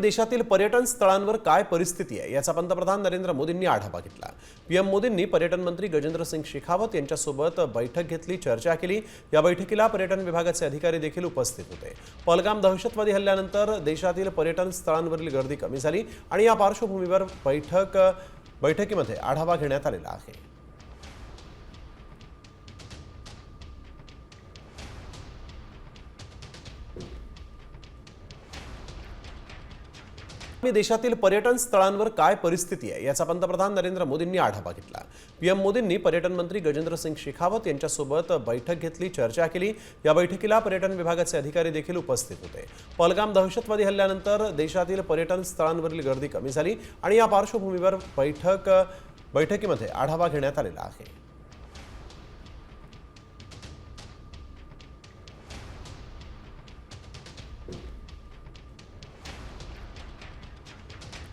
देशातील पर्यटन स्थळांवर काय परिस्थिती आहे? याचा पंतप्रधान नरेंद्र मोदींनी आढावा घेतला. पीएम मोदींनी पर्यटन मंत्री गजेंद्र सिंग शेखावत यांच्यासोबत बैठक घेतली चर्चा केली. या बैठकीला पर्यटन विभागाचे अधिकारी देखील उपस्थित होते. पलगाम दहशतवादी हल्ल्यानंतर देशातील पर्यटन स्थळांवरील गर्दी कमी झाली आणि या पार्श्वभूमीवर बैठक बैठकीमध्ये आढावा घेण्यात आलेला आहे. मी देशातील पर्यटन स्थळांवर काय परिस्थिती आहे याचा पंतप्रधान नरेंद्र मोदींनी आढावा घेतला. पीएम मोदींनी पर्यटन मंत्री गजेंद्र सिंग शेखावत यांच्यासोबत बैठक घेतली चर्चा केली. या बैठकीला पर्यटन विभागाचे अधिकारी देखील उपस्थित होते. पलगाम दहशतवादी हल्ल्यानंतर देशातील पर्यटन स्थळांवरील गर्दी कमी झाली आणि या पार्श्वभूमीवर बैठक बैठकीमध्ये आढावा घेण्यात आलेला आहे.